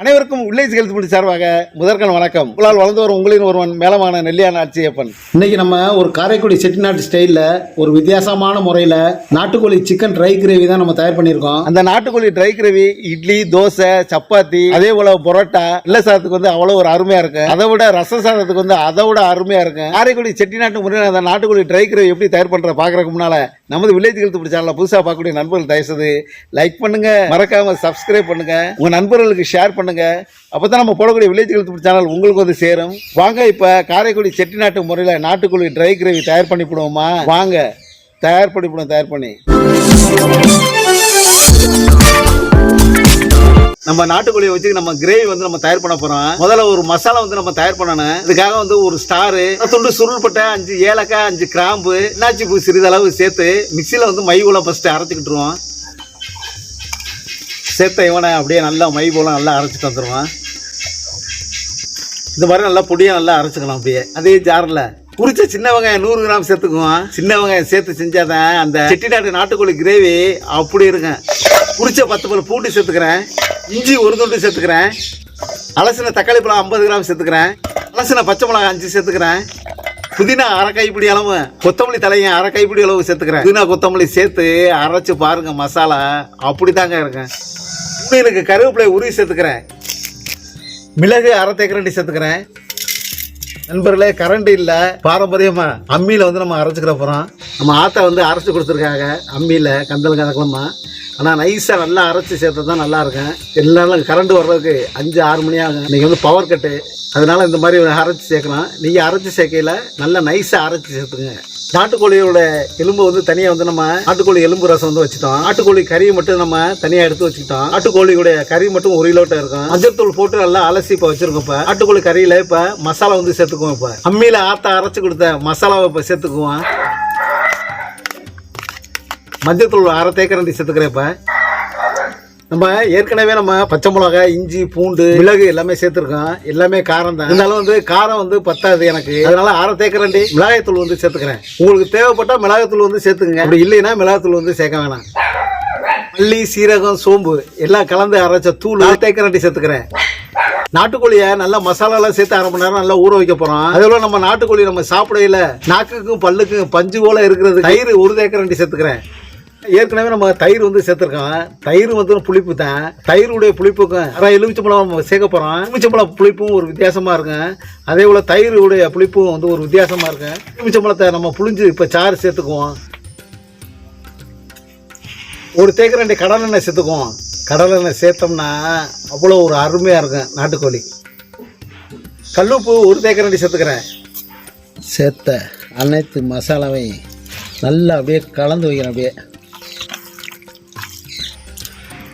அனைவருக்கும் village health பிடி சார்பாக முதற்கண் வணக்கம். உங்களால் வளர்ந்து வரும் உங்களின் ஒருவன் மேலமான நெல்லியான ஆட்சியப்பன். இன்னைக்கு நம்ம ஒரு காரைக்குடி செட்டிநாட்டு ஸ்டைலில் ஒரு வித்தியாசமான முறையில் நாட்டுக்கோழி சிக்கன் ட்ரை கிரேவி தான் நம்ம தயார் பண்ணியிருக்கோம். அந்த நாட்டுக்கோழி ட்ரை கிரேவி இட்லி தோசை சப்பாத்தி அதே போல பரோட்டா இல்லை சாதத்துக்கு வந்து அவ்வளோ ஒரு அருமையாக இருக்கு. அதை விட ரச சாதத்துக்கு வந்து அதை விட அருமையாக இருக்கு. காரைக்குடி செட்டிநாட்டு முறையில் அந்த நாட்டுக்கோழி ட்ரை கிரேவி எப்படி தயார் பண்ணுற பார்க்குறக்கு முன்னால் நமது வில்லேஜ் ஹெல்த் பிடி சேனலில் புதுசாக பார்க்கக்கூடிய நண்பர்கள் தயவுசெய்து லைக் பண்ணுங்க. மறக்காம சப்ஸ்கிரைப் பண்ணுங்க. உங்கள் நண்பர்களுக்கு ஷேர் பண்ணுங்க. அப்பதான் நம்ம போடக்கூடிய வில்லேஜ் ஹெல்த் சேனல் உங்களுக்கு வந்து சேரும். வாங்க இப்போ காரைக்குடி செட்டிநாட்டு முறையில் நாட்டுக்கோழி ட்ரை கிரேவி தயார் பண்ணி போடுவோமா? வாங்க. தயார் பண்ணி போடுவோம் தயார் பண்ணி. நம்ம நாட்டுக்கோழியை வச்சு நம்ம கிரேவி வந்து நம்ம தயார் பண்ண போறோம். முதல்ல ஒரு மசாலா வந்து நம்ம தயார் பண்ணணும். இதுக்காக வந்து ஒரு ஸ்டாரு துண்டு சுருள்பட்ட அஞ்சு ஏலக்காய் அஞ்சு கிராம்பு என்னாச்சி பூ சிறிதளவு சேர்த்து மிக்சியில் வந்து மை போல ஃபஸ்ட்டு அரைச்சிக்கிட்டுருவோம் சேர்த்த இவனை அப்படியே நல்லா மை போலாம் நல்லா அரைச்சிட்டு வந்துடுவான் இந்த மாதிரி நல்லா பொடியை நல்லா அரைச்சிக்கலாம் அப்படியே. அதே ஜாரில் குறிச்ச சின்ன வெங்காயம் நூறு கிராம் சேர்த்துக்குவோம். சின்ன வெங்காயம் சேர்த்து செஞ்சாதான் அந்த செட்டிநாட்டு நாட்டுக்கோழி கிரேவி அப்படி இருக்கும். குறிச்ச பத்து பல் பூண்டு சேர்த்துக்கிறேன். இஞ்சி ஒரு துண்டு சேர்த்துக்கிறேன். அலசின தக்காளி பழம் ஐம்பது கிராம் சேர்த்துக்கிறேன். அலசின பச்சை மிளகாய் அஞ்சு சேர்த்துக்கிறேன். புதினா அரை கைப்பிடி அளவு கொத்தமல்லி தலையும் அரை கைப்பிடி அளவு சேர்த்துக்கிறேன். புதினா கொத்தமல்லி சேர்த்து அரைச்சு பாருங்க மசாலா அப்படிதாங்க இருக்கும். எனக்கு கருவேப்பிலை உருவி சேர்த்துக்கிறேன். மிளகு அரை தேக்கரண்டி சேர்த்துக்கிறேன். நண்பர்களே கரண்ட் இல்லை. பாரம்பரியமா அம்மியில் வந்து நம்ம அரைச்சிக்கிற போகிறோம் நம்ம ஆத்தா வந்து அரைச்சி கொடுத்துருக்காங்க. அம்மியில் கந்தல் கதக்கலமா ஆனால் நைஸாக நல்லா அரைச்சி சேர்த்து தான் நல்லா இருக்கும். எல்லாரும் கரண்ட் வர்றதுக்கு அஞ்சு ஆறு மணி ஆகும். இன்றைக்கி வந்து பவர் கட்டு அதனால இந்த மாதிரி அரைச்சி சேர்க்கலாம். நீங்கள் அரைச்சி சேர்க்கையில் நல்லா நைஸாக அரைச்சி சேர்த்துங்க நாட்டுக்கோழியோட எலும்பு வந்து தனியாக வந்து நம்ம நாட்டுக்கோழி எலும்பு ரசம் வந்து வச்சுட்டோம். நாட்டுக்கோழி கறியை மட்டும் நம்ம தனியாக எடுத்து வச்சுக்கிட்டோம். நாட்டுக்கோழியோட கறி மட்டும் ஒரு கிலோட்ட இருக்கும். மஞ்சத்தூள் போட்டு நல்லா அலசி இப்போ வச்சிருக்கோம் இப்போ. நாட்டுக்கோழி கறியில இப்போ மசாலா வந்து சேர்த்துக்குவோம் இப்போ. அம்மியில் ஆத்த அரைச்சு கொடுத்த மசாலாவை இப்போ சேர்த்துக்குவோம். மஞ்சத்தூள் அரை தேக்கரண்டி சேர்த்துக்கிறேன் இப்போ. நம்ம ஏற்கனவே நம்ம பச்சை மிளகாய் இஞ்சி பூண்டு மிளகு எல்லாமே சேர்த்துருக்கோம். எல்லாமே காரம் தான். இருந்தாலும் வந்து காரம் வந்து பத்தாது எனக்கு. அதனால அரை தேக்கரண்டி மிளகாய்த்தூள் வந்து சேர்த்துக்கிறேன். உங்களுக்கு தேவைப்பட்டா மிளகாய்த்தூள் வந்து சேர்த்துங்க அப்படி இல்லைன்னா மிளகாய்த்தூள் வந்து சேர்க்க வேணாம். மல்லி சீரகம் சோம்பு எல்லாம் கலந்து அரைச்ச தூள் அரை தேக்கரண்டி சேர்த்துக்கிறேன். நாட்டுக்கோழியை நல்லா மசாலாலாம் சேர்த்து அரை மணி நேரம் நல்லா ஊற வைக்க போகிறோம் அதே நம்ம நாட்டுக்கோழி நம்ம சாப்பிடையில நாக்குக்கும் பல்லுக்கும் பஞ்சு போல இருக்கிறது. தயிர் ஒரு தேக்கரண்டி சேர்த்துக்கிறேன். ஏற்கனவே நம்ம தயிர் வந்து சேர்த்துருக்கோம். தயிர் வந்து புளிப்பு தான். தயிருடைய புளிப்புக்கும் அதான் எலுமிச்சம்பழம் நம்ம சேர்க்க போகிறோம் எலுமிச்சம்பழம் புளிப்பும் ஒரு வித்தியாசமாக இருக்கும். அதே போல் தயிருடைய புளிப்பும் வந்து ஒரு வித்தியாசமாக இருக்கும். எலுமிச்சம்பழத்தை நம்ம புளிஞ்சு இப்போ சாறு சேர்த்துக்குவோம். ஒரு தேக்கரண்டி கடலை கடலெண்ணெய் சேர்த்துக்குவோம். கடலெண்ணெய் சேர்த்தோம்னா அவ்வளோ ஒரு அருமையாக இருக்கும் நாட்டுக்கோழி. கல்லுப்பு ஒரு தேக்கரண்டி சேர்த்துக்கிறேன். சேர்த்த அனைத்து மசாலாவையும் நல்லா அப்படியே கலந்து வைக்கிறேன் அப்படியே.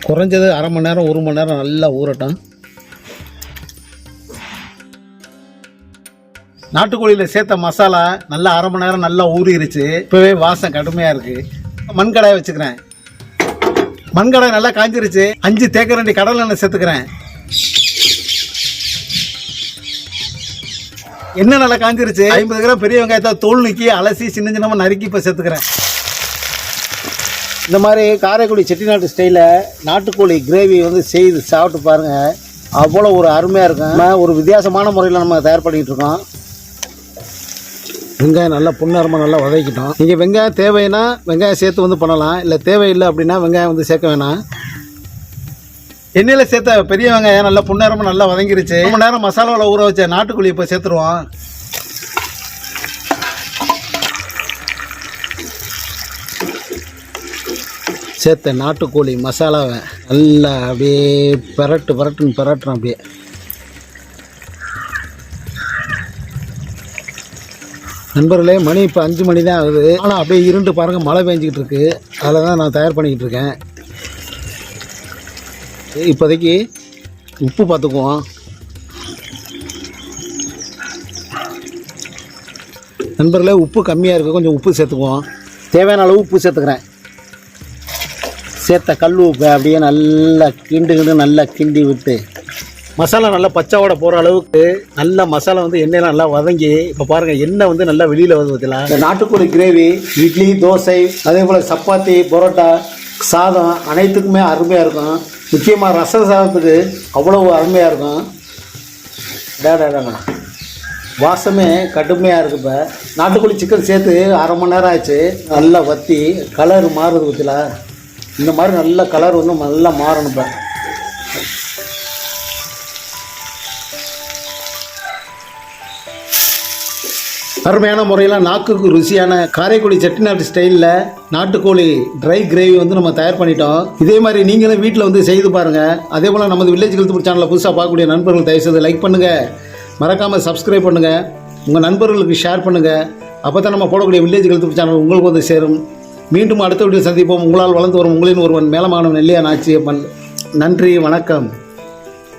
குறைஞ்சது அரை மணி நேரம் ஒரு மணி நேரம் நல்லா ஊறட்டும். நாட்டுக்கோழியில் சேர்த்த மசாலா நல்லா அரை மணி நேரம் நல்லா ஊறிடுச்சு இப்போவே வாசம் கடுமையாக இருக்குது மண்கடாயை வச்சுக்கிறேன். மண்கடாய் நல்லா காஞ்சிருச்சு. அஞ்சு தேக்கரண்டி கடல் எண்ணெய் சேர்த்துக்கிறேன். எண்ணெய் நல்லா காஞ்சிருச்சு. ஐம்பது கிராம் பெரிய வெங்காயத்தை தோல் நீக்கி அலசி சின்ன சின்னமாக நறுக்கி இப்போ சேர்த்துக்கிறேன். இந்த மாதிரி காரைக்குடி செட்டிநாட்டு ஸ்டைலில் நாட்டுக்கோழி கிரேவி வந்து செய்து சாப்பிட்டு பாருங்கள் அவ்வளோ ஒரு அருமையாக இருக்கும். நம்ம ஒரு வித்தியாசமான முறையில் நம்ம தயார் பண்ணிகிட்டு இருக்கோம். வெங்காயம் நல்லா புண்ணரமாக நல்லா வதக்கிட்டோம். நீங்கள் வெங்காயம் தேவைன்னா வெங்காயம் சேர்த்து வந்து பண்ணலாம். இல்லை தேவையில்லை அப்படின்னா வெங்காயம் வந்து சேர்க்க வேணாம். எண்ணெயில் சேர்த்த பெரிய வெங்காயம் நல்லா புண்ணரமாக நல்லா வதங்கிருச்சு. ரொம்ப நேரம் மசாலாவில் ஊற வச்ச நாட்டுக்கோழி இப்போ சேர்த்துருவோம். சேர்த்த நாட்டுக்கோழி மசாலாவை நல்லா அப்படியே பெரட்டு பரட்டுன்னு பரட்டுறோம் அப்படியே. நண்பர்களே மணி இப்போ அஞ்சு மணி தான் ஆகுது. ஆனால் அப்படியே இருண்டு பாருங்கள் மழை பெஞ்சிக்கிட்டு இருக்கு. அதில் தான் நான் தயார் பண்ணிக்கிட்டு இருக்கேன். இப்போதைக்கு உப்பு பார்த்துக்குவோம். நண்பர்களே உப்பு கம்மியாக இருக்குது கொஞ்சம் உப்பு சேர்த்துக்குவோம். தேவையான அளவு உப்பு சேர்த்துக்கிறேன். சேர்த்த கல் உப்பை அப்படியே நல்லா கிண்டு கிண்டு நல்லா கிண்டி விட்டு மசாலா நல்லா பச்சாவோட போகிற அளவுக்கு நல்ல மசாலா வந்து எண்ணெயெல்லாம் நல்லா வதங்கி இப்போ பாருங்கள் எண்ணெய் வந்து நல்லா வெளியில் வந்து பார்த்தீங்களா இந்த நாட்டுக்கோழி கிரேவி இட்லி தோசை அதே போல் சப்பாத்தி பரோட்டா சாதம் அனைத்துக்குமே அருமையாக இருக்கும். முக்கியமாக ரச சாதத்துக்கு அவ்வளவு அருமையாக இருக்கும். டேடாடாங்கண்ணா வாசமே கடுமையாக இருக்கு இப்போ. நாட்டுக்கோழி சிக்கன் சேர்த்து அரை மணி நேரம் ஆச்சு. நல்லா வத்தி கலர் மாறுது பற்றில இந்த மாதிரி நல்ல கலர் வந்து நல்லா மாறணும் இப்போ அருமையான முறையில் நாக்குக்கு ருசியான காரைக்குடி செட்டிநாட்டு ஸ்டைலில் நாட்டுக்கோழி ட்ரை கிரேவி வந்து நம்ம தயார் பண்ணிட்டோம். இதே மாதிரி நீங்களும் வீட்டில் வந்து செய்து பாருங்கள் அதே போல் நமது வில்லேஜ் கல்த்துப்பூர் சேனலில் புதுசாக பார்க்கக்கூடிய நண்பர்கள் தயவுசெய்து லைக் பண்ணுங்கள் மறக்காமல் சப்ஸ்கிரைப் பண்ணுங்கள் உங்கள் நண்பர்களுக்கு ஷேர் பண்ணுங்கள் அப்போ தான் நம்ம போடக்கூடிய வில்லேஜ் கல்த்துப்பூர் சேனல் உங்களுக்கு வந்து சேரும். மீண்டும் அடுத்த வீடியோ சந்திப்போம். உங்களால் வளர்ந்து வரும் உங்களின் ஒருவன் மேலமானவன் இல்லையா நாச்சியப்பன் நன்றி வணக்கம்.